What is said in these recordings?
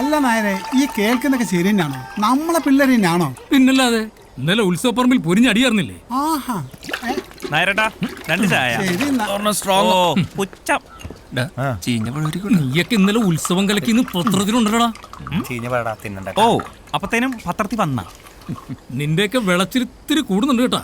അല്ല നായരെ ഈ കേൾക്കുന്നൊക്കെ ശരിയാണോ തന്നെയാണോ നമ്മളെ പിള്ളേർ തന്നെയാണോ? പിന്നല്ലാതെ ഇന്നലെ ഉത്സവപ്പറമ്പിൽ പൊരിഞ്ഞടിയായിരുന്നില്ലേ? ആഹാ. നായരട്ടാ രണ്ട് ചായ. ശരി എന്നാ. ഓ. പുച്ഛം. നീയൊക്കെ ഇന്നലെ ഉത്സവം കലക്കിന്ന് പത്രത്തിലുണ്ടടാ ഓ അപ്പത്തേനും പത്രത്തിൽ വന്ന. നിന്റെയൊക്കെ വിളച്ചിരിത്തിരി കൂടുന്നുണ്ട് കേട്ടാ.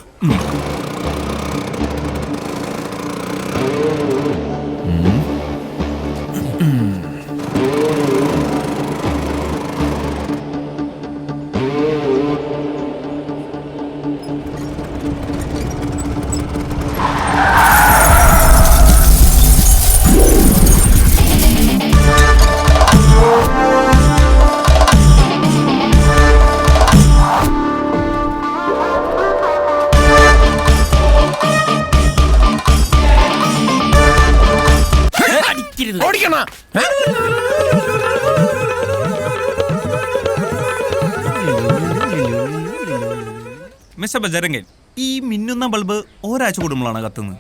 മിസ്റ്റർ ബജരംഗൻ ഈ മിന്നുന്ന ബൾബ് ഒരാഴ്ച കൂടുമ്പോഴാണ് കത്തുന്നത്.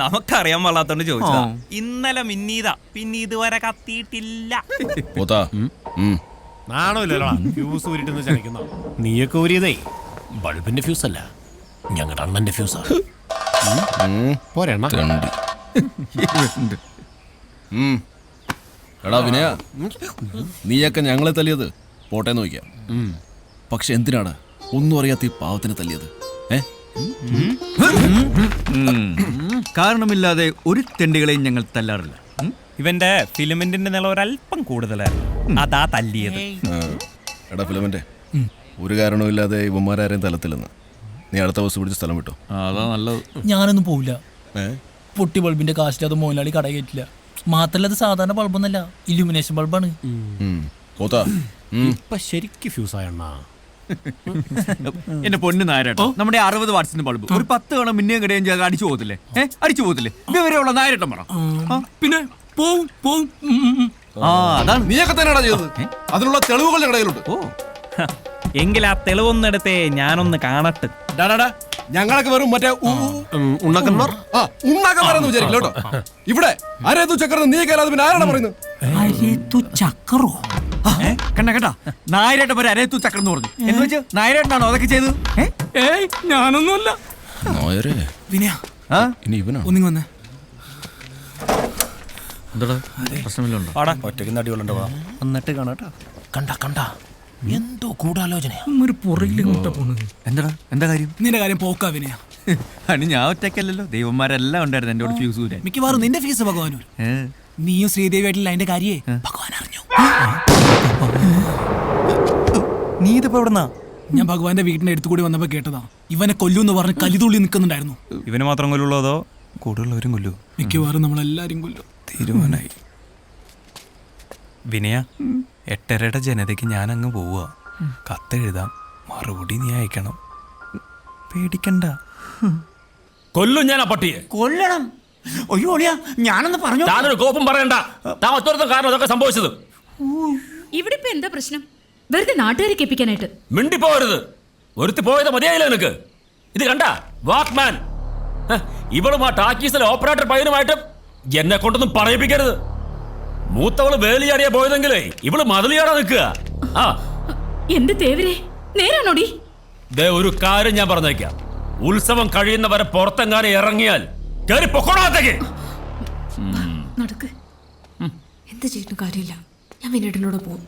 നമുക്കറിയാൻ പാടാത്തോണ്ട് ചോദിച്ചതാ. ഇന്നലെ മിന്നീതാ പിന്നെ ഇതുവരെ കത്തിയിട്ടില്ല. നാണമില്ലല്ലോ ഫ്യൂസ് ഊരിട്ടെന്ന് ചണിക്കുന്ന നീയൊക്കെ ഊരിയതേ. ബൾബിന്റെ ഫ്യൂസ് അല്ല. ഞങ്ങളുടെ അണ്ണന്റെ ഫ്യൂസാ പോരെണ്ണ. എടാ വിനയ നീയൊക്കെ ഞങ്ങളെ തല്ലിയത്? പോട്ടെ നോക്കിയാ പക്ഷെ എന്തിനാണ്? ഒന്നും അറിയാത്ത ഈ പാവത്തിനെ തല്ലിയത്. ഏ? കാരണമില്ലാതെ ഒരു തെണ്ടികളെയും ഞങ്ങൾ തല്ലാറില്ല. ഇവന്റെ ഫിലിമെന്റിന്റെ നില ഒരല്പം കൂടുതലായിരുന്നു. അതാ തല്ലിയത്. എടാ ഫിലമന്റെ ഒരു കാരണവുമില്ലാതെ ഇവന്മാരാരെയും തലത്തില്ലെന്ന് നീ അടുത്ത ബസ് പിടിച്ച് സ്ഥലം വിട്ടോ. അതാ നല്ലത്. ഞാനൊന്നും പോവില്ല. പൊട്ടി ബൾബിന്റെ കാശിൽ അത് മോലാളി കട കയറ്റില്ല. മാത്രല്ല അത് സാധാരണ ബൾബൊന്നല്ല ഇലുമിനേഷൻ ബൾബാണ് ഉം. പോത്താ ഇപ്പൊ ശരിക്ക് ഫ്യൂസായ അണ്ണ? എന്റെ പൊന്ന് നായരട്ടോ നമ്മുടെ അറുപത് വാട്സിന്റെ ബൾബ് ഒരു പത്ത് തവണ മിന്നിയും കിടയും അടിച്ചു പോകത്തില്ലേ? ഏഹ് അടിച്ചു പോകത്തില്ലേ? ഇതുവരെയുള്ള നായരട്ടം പറ. പിന്നെ പോവും പോവും. ആ അതാണ്. നീയൊക്കെ തന്നെ ചെയ്തത്? അതിനുള്ള തെളിവുകൾ ഞങ്ങളുടെ കയ്യിലുണ്ട് ഓ എങ്കിൽ ആ തെളിവൊന്നെടുത്തേ ഞാനൊന്ന് കാണട്ടെ. ഡാ, ഡാ, ഡാ. ഞങ്ങളൊക്കെ വെറും മറ്റേ ഉ- ഉ- ഉണ്ണക്കന്മാർ? എന്ന് ഉണ്ണാക്കന്മാരെന്ന് വിചാരിക്കില്ല കേട്ടോ. ഇവിടെ അരേതു ചക്രം നീ കേരളത്തിൽ പിന്നെ ആരാണ് പറയുന്നത്? ചക്കറോ ആ, കണ്ട കേട്ടാ നായരേട്ട ഒരു അരയത്തു ചക്രം എന്ന് പറഞ്ഞു എന്ന് വെച്ച് നായരേട്ടനാണോ അതൊക്കെ ചെയ്തത്? ഏയ് ഞാനൊന്നുമല്ല. നോയരേ. വിനയ ആ? ഇനി ഇവനാ? ഒന്നിങ്ങി വന്നേ. എന്നിട്ട് കാണാട്ടോ കണ്ട കണ്ട. എന്തോ ഗൂഢാലോചനയാ. ഒരു പുറകിലിങ്ങോട്ടാ പോണത്. എന്താടാ? എന്താ കാര്യം? നിന്റെ കാര്യം ഞാൻ ഒറ്റയ്ക്കല്ലല്ലോ. ദൈവന്മാരെല്ലാം ഉണ്ടായിരുന്നു കൂടെ ഫ്യൂസ് ഊരാൻ. മിക്കവാറും നിന്റെ ഫീസ് ഭഗവാനൂർ നീയും ശ്രീദേവി ആയിട്ടില്ല അതിന്റെ കാര്യേ ഭഗവാൻ അറിഞ്ഞു. നീ ഇതിപ്പോ എവിടെന്നാ? ഞാൻ ഭഗവാന്റെ വീടിന്റെ അടുത്ത് കൂടി വന്നപ്പോ കേട്ടതാ. ഇവനെ കൊല്ലൂന്ന് പറഞ്ഞ് കലിതുള്ളി നിൽക്കുന്നുണ്ടായിരുന്നു. ഇവന് മാത്രം കൊല്ലുള്ളതോ കൂടുതലുള്ളവരും കൊല്ലൂ മിക്കവാറും നമ്മളെല്ലാരും കൊല്ലും. തീരുമാനായി വിനയ എട്ടരയുടെ ജനതയ്ക്ക് ഞാൻ അങ്ങ് പോവുക കത്തെഴുതാം. മറുപടി നീ അയക്കണം. പേടിക്കണ്ട. കൊല്ലും ഞാൻ ആ പട്ടിയെ. കൊല്ലണം. അയ്യോ ഒളിയാ ഞാനൊന്ന് പറഞ്ഞു? താനൊരു കോപ്പം പറയണ്ട. താൻ കാരണം അതൊക്കെ സംഭവിച്ചത്. ഇവിടെ ഇപ്പൊ എന്താ പ്രശ്നം? വെറുതെ നാട്ടുകാരെ കേൾപ്പിക്കാനായിട്ട്. മിണ്ടി പോകരുത് ഒരുത്തി പോയത് മതിയായില്ല നിനക്ക്. ഇത് കണ്ട? വാക്ക്മാൻ ഇവളും ആ ടാക്കീസിലെ ഓപ്പറേറ്റർ പയ്യനുമായിട്ട് എന്നെ കൊണ്ടൊന്നും പറയിപ്പിക്കരുത്. മൂത്തവൾ വേലിയാടിയാ പോയതെങ്കിലേ ഇവൾ മതിലിയാടാ നിൽക്കുക. ആ. എന്റെ തേവരെ? നേരാണോടി? ദേ ഒരു കാര്യം ഞാൻ പറഞ്ഞേക്കാം. ഉത്സവം കഴിയുന്നവരെ പുറത്തെങ്ങാനും ഇറങ്ങിയാൽ കയറി പൊക്കോണത്തേക്ക് നടക്ക്. എന്ത് ചെയ്തിട്ടും കാര്യമില്ല. ഞാൻ വിനേട്ടനോട് പോകും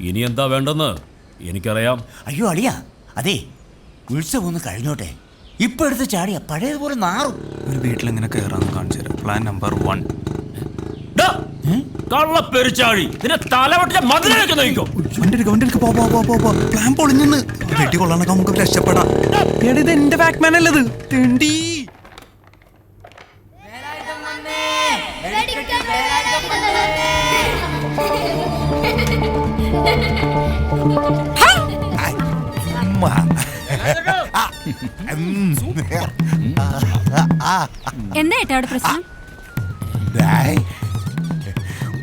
ഇനി എന്താ വേണ്ടെന്ന് എനിക്കറിയാം. അയ്യോ അളിയാ. അതെ ഉത്സവം ഒന്ന് കഴിഞ്ഞോട്ടെ. ഇപ്പൊ എടുത്ത് ചാടിയ പഴയതുപോലെ നാറും. ഒരു വീട്ടിലെങ്ങനെ കയറാന്ന് കാണിച്ചു തരാം. പ്ലാൻ നമ്പർ വൺ കള്ളപ്പെരിച്ചാഴി നിന്നെ തലവെട്ടിച്ച മതിലേക്ക് നയിക്കോ പ്ലാൻ പൊളിഞ്ഞു വെട്ടി കൊള്ളാനൊക്കെ നമുക്ക് രക്ഷപ്പെടാം. ഇത് എന്റെ ബാക്ക്മാൻ അല്ലത്. തെണ്ടി. എന്താ ഏട്ടാ അവിടെ പ്രശ്നം?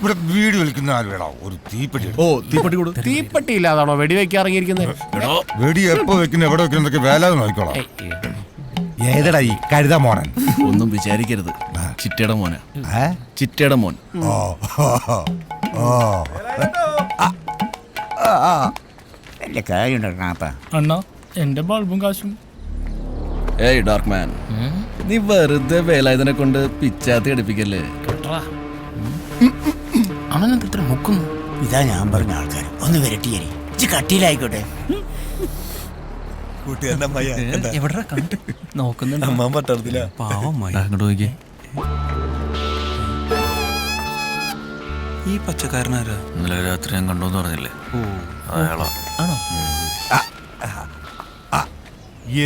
ഇവിടെ വീട് വലിക്കുന്ന ആര് വേണോ ഒരു തീപ്പെട്ടി ഓ തീപ്പെട്ടി കൊടു തീപ്പെട്ടി ഇല്ലാതാണോ വെടിവെക്കാൻ ഇറങ്ങിയിരിക്കുന്നത് വെടി എപ്പോ വെക്കുന്ന എവിടെ വെക്കുന്നതൊക്കെ വേല നോക്കിക്കോളാം. ഏതടാ ഈ കരുത മോനൻ? ഒന്നും വിചാരിക്കരുത്. ചിറ്റയുടെ മോനെ? ചിറ്റയുടെ മോൻ. ഓ ഓ. വലിയ കാര്യമുണ്ടോ അണ്ണാ എന്റെ ബൾബും കാശും. ഏയ് ഡാർക്ക് മാൻ. നീ വെറുതെ വേലായുധനെ കൊണ്ട് പിച്ചാത്തി അടിപ്പിക്കല്ലേ? അവനെന്ത് ഇത്ര മുക്കുന്നു? ഇതാ ഞാൻ പറഞ്ഞ ആൾക്കാർ ഒന്ന് വിരട്ടിയേരി ഇച്ചി കട്ടിയിലായിക്കോട്ടെ. എവിടെ കണ്ടു? നോക്കുന്നുണ്ട്? അങ്ങോട്ട് നോക്കിയേ. ഈ പച്ചക്കാരനാരാ? ഇന്നലെ രാത്രി ഞാൻ കണ്ടോന്ന് പറഞ്ഞില്ലേ? അയാളാ.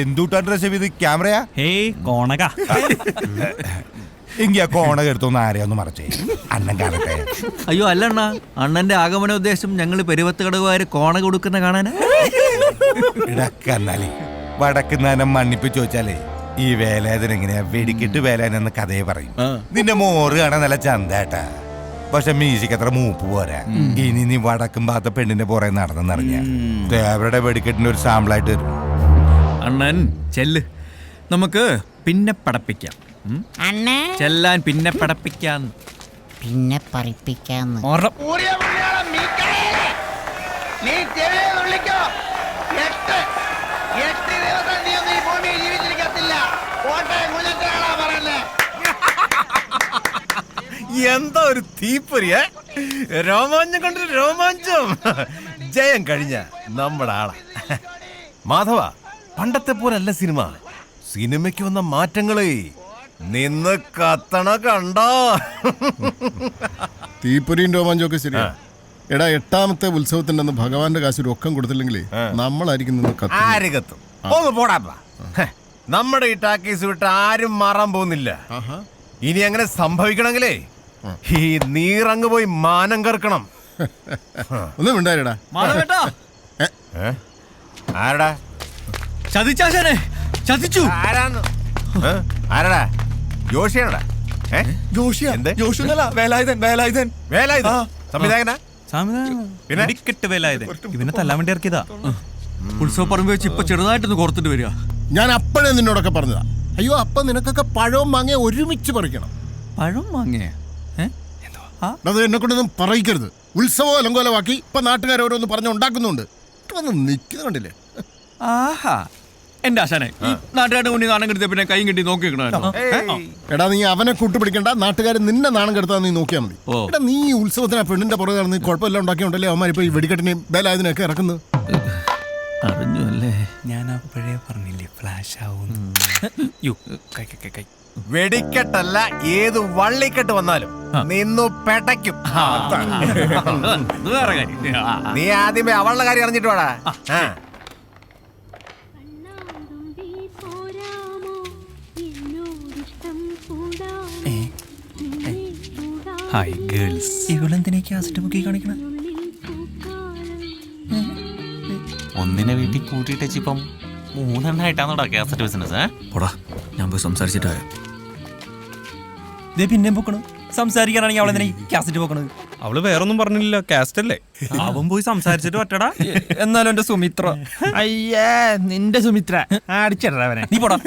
എന്തുട്ടാ ഡ്രസ് ചെയ്ത് ക്യാമറയാ? ഹേയ് കോണക. എങ്കി ആ കോണക എടുത്തൊന്ന് ആരെയൊന്ന് മറച്ചേ. അണ്ണൻ കാണട്ടെ. അയ്യോ അല്ല അണ്ണ. അണ്ണന്റെ ആഗമന ഉദ്ദേശം ഞങ്ങൾ പെരുവത്ത് കടകുകാര് കോണ കൊടുക്കുന്ന കാണാനാ. ഇടക്കന്നാലേ വടക്കുന്നാനം മണ്ണിപ്പ് ചോദിച്ചാലേ ഈ വേലായുധൻ എങ്ങനെയാ വെടിക്കിട്ട് വേലായൻ എന്ന കഥയെ പറയും. നിന്റെ മോറ് കാണാൻ നല്ല ചന്തേട്ടാ പക്ഷെ മീശയ്ക്ക് അത്ര മൂപ്പ് പോരാ. ഇനി നീ വടക്കും ഭാഗത്ത പെണ്ണിന്റെ പുറകെ നടന്നെന്നറിഞ്ഞ. ദേവരുടെ വെടിക്കെട്ടിന്റെ ഒരു സാമ്പിളായിട്ട് വരും അണ്ണൻ ചെല്ല്. നമുക്ക് പിന്നെ പടപ്പിക്കാം? ചെല്ലാൻ പിന്നെ പടപ്പിക്കാം പിന്നെ പറിപ്പിക്കാന്ന്. എന്താ ഒരു തീപ്പൊരിയെ? രോമാഞ്ചം കൊണ്ട് രോമാഞ്ചം. ജയം കഴിഞ്ഞ നമ്മുടെ ആളാ. മാധവ പണ്ടത്തെ പോലല്ല സിനിമ. സിനിമയ്ക്ക് വന്ന മാറ്റങ്ങളെ നിന്ന് കത്തണ കണ്ടോ? തീപ്പൊരിയും രോമാഞ്ചൊക്കെ ശരിയാ. എടാ എട്ടാമത്തെ ഉത്സവത്തിന്റെ അന്ന് ഭഗവാന്റെ കാശ് രൊക്കം കൊടുത്തില്ലെങ്കിൽ നമ്മളായിരിക്കും നിന്ന് ആര് കത്തും? ഒന്ന് പോടാ ഹെ, നമ്മുടെ ഈ ടാക്കീസ് വിട്ട് ആരും മാറാൻ പോകുന്നില്ല. ഇനി അങ്ങനെ സംഭവിക്കണമെങ്കിലേ ഈ നീറങ്ങ് പോയി മാനം കറക്കണം. ഒന്നും ഉണ്ടായിരടാ? ആരടാ? ചതിച്ചാശനെ ചതിച്ചു. ആരാന്ന്? ആരടാ? ജോഷിയാണടാ. ഏ? എന്ത്? വേലായുധൻ വേലായുധൻ. വേലായുധൻ? സംവിധായകനാ? പിന്നെ? വെടിക്കെട്ട് വേലായുധൻ. ഇവനെ തല്ലാൻ വേണ്ടി ഇറക്കിയതാ വെച്ച് ഇപ്പൊ ചെറുതായിട്ടൊന്ന് കോർത്തിട്ട് വരിക. ഞാൻ അപ്പോഴേ നിന്നോടൊക്കെ പറഞ്ഞതാ. അയ്യോ അപ്പൊ നിനക്കൊക്കെ പഴവും മാങ്ങയെ ഒരുമിച്ച് പറിക്കണം. പഴം വാങ്ങിയ അത് എന്നെ കൊണ്ടൊന്നും പറയിക്കരുത്. ഉത്സവം അലങ്കോലമാക്കി ഇപ്പൊ നാട്ടുകാർ ഓരോന്ന് പറഞ്ഞ് ഉണ്ടാക്കുന്നുണ്ട്. നിൽക്കുന്ന കണ്ടില്ലേ? ആഹാ. എന്റെ ആശാനെ ഈ നാട്ടുകാരുടെ മുന്നിൽ നാണം കെടുത്തിയ പിന്നെ കൈ കെട്ടി നോക്കി എടാ നീ അവനെ കൂട്ടുപിടിക്കണ്ട. നാട്ടുകാർ നിന്നെ നാണം കെടുത്താൻ നീ നോക്കിയാൽ മതി. എടാ നീ ഈ ഉത്സവത്തിന് ആ പെണ്ണിന്റെ പുറകെ നടന്ന് കുഴപ്പമില്ല ഉണ്ടാക്കിയുണ്ടല്ലേ അവന്മാർ ഇപ്പൊ ഈ വെടിക്കെട്ടിനെയും ബേലായതിനെയൊക്കെ ഇറക്കുന്നത്? അറിഞ്ഞു അല്ലേ ഞാൻ അപ്പോഴേ പറഞ്ഞില്ലേ ഫ്ലാഷ് ആവും യോ കൈ കൈ കൈ കൈ. വെടിക്കെട്ടല്ല ഏത് വള്ളിക്കെട്ട് വന്നാലും നിന്നു പെടയ്ക്കും. നീ ആദ്യമേ അവളുടെ കാര്യം അറിഞ്ഞിട്ട് വേടാ. ഹായ് ഗേൾസ് ഇവളെന്തിനാ കാസറ്റ് ബുക്കി കാണിക്കണ. ഒന്നിനെ വീട്ടിൽ കൂട്ടിയിട്ട് ഇപ്പം മൂന്നെണ്ണായിട്ടാണോടാ കാസറ്റ് ബിസിനസ് പോടാ ഞാൻ പോയി സംസാരിച്ചിട്ടായ പിന്നെ പൊക്കണം. സംസാരിക്കാനാണെങ്കിൽ അവളെന്തിനാ കാസറ്റ് പോക്കണത്? അവൾ വേറൊന്നും പറഞ്ഞില്ല കാസ്റ്റ് അല്ലേ അവൻ പോയി സംസാരിച്ചിട്ട് പറ്റടാ. എന്നാലും എന്റെ സുമിത്ര. അയ്യേ നിന്റെ സുമിത്ര. അടിച്ചിടടാ അവനെ. നീ പോടാ.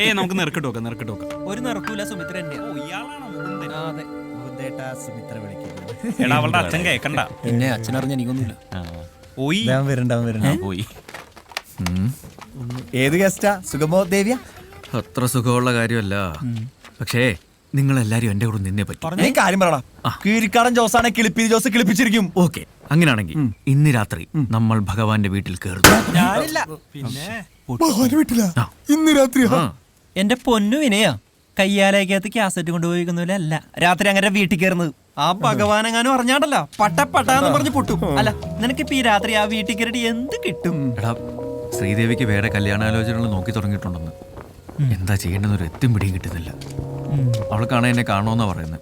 ഏ നമുക്ക് നിറക്കിട്ട് നോക്കാം നിറക്കിട്ട് നോക്കാം. ഒരു നിറക്കൂല സുമിത്ര തന്നെയാ. അതെ. സുമിത്ര വിളിക്കുന്നത്. എടാ അവളുടെ അച്ഛൻ കേക്കണ്ട. പിന്നെ അച്ഛനറിഞ്ഞ എനിക്കൊന്നുമില്ല. പോയി. വരണ്ട വരണ്ട. പോയി. ഏത് ഗസ്റ്റാ സുഗമോ ദേവിയ? അത്ര സുഖമുള്ള കാര്യമല്ല. പക്ഷേ നിങ്ങൾ എല്ലാരും എന്റെ കൂടെ നിന്നേ പറ്റും. നീ കാര്യം പറയടാ. കീരിക്കാടൻ ജോസാണ് കിളിപ്പി ജോസ് കിളിപ്പിച്ചിരിക്കും. ഓക്കെ അങ്ങനെയാണെങ്കിൽ ഇന്ന് രാത്രി നമ്മൾ ഭഗവാന്റെ വീട്ടിൽ കയറുന്നു ഞാനില്ല. വീട്ടില? ആ. ഇന്ന് രാത്രി. എന്റെ പൊന്നു വിനയാ. കയ്യാലേക്കകത്ത് കാസറ്റ് കൊണ്ടുപോയിക്കുന്നില്ല അല്ല. രാത്രി അങ്ങനെ വീട്ടിൽ കയറുന്നത്. ആ ഭഗവാൻ എങ്ങാനും അറിഞ്ഞാണ്ടല്ല. പട്ട പട്ടാന്ന് പറഞ്ഞ് പൊട്ടും. അല്ല നിനക്കിപ്പോ ഈ രാത്രി ആ വീട്ടിൽ കയറിയിട്ട് എന്ത് കിട്ടും? എടാ ശ്രീദേവിക്ക് വേറെ കല്യാണാലോചനകൾ നോക്കി തുടങ്ങിയിട്ടുണ്ടെന്ന്. എന്താ ചെയ്യേണ്ടെന്നൊരു എത്തും പിടിയും കിട്ടുന്നില്ല. അവൾക്കാണ് എന്നെ കാണുമെന്നാ പറയുന്നത്.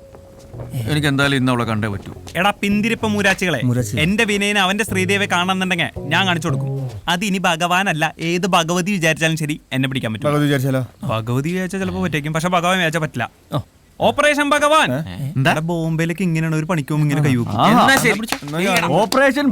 എനിക്ക് എന്തായാലും ഇന്ന് അവളെ കണ്ടേ പറ്റൂ. എടാ പിന്തിരിപ്പ മൂരാച്ചികളെ. എന്റെ വിനയന അവന്റെ ശ്രീദേവിയെ കാണണമെന്നുണ്ടെങ്കിൽ ഞാൻ കാണിച്ചു കൊടുക്കും. അത് ഇനി ഭഗവാനല്ല ഏത് ഭഗവതി വിചാരിച്ചാലും ശരി എന്നെ പിടിക്കാൻ പറ്റും. ഭഗവതി വിചാരിച്ചാലോ? ഭഗവതി വിചാരിച്ചാൽ ചിലപ്പോൾ പറ്റേക്കും പക്ഷെ ഭഗവാൻ വിചാരിച്ചാൽ പറ്റില്ല. ഓപ്പറേഷൻ ഭഗവാൻ. എന്താ? ബോംബെയിലേക്ക് ഇങ്ങനെയാണ് ഒരു പണിക്കും ഇങ്ങനെ കൈവക്കും. ഓപ്പറേഷൻ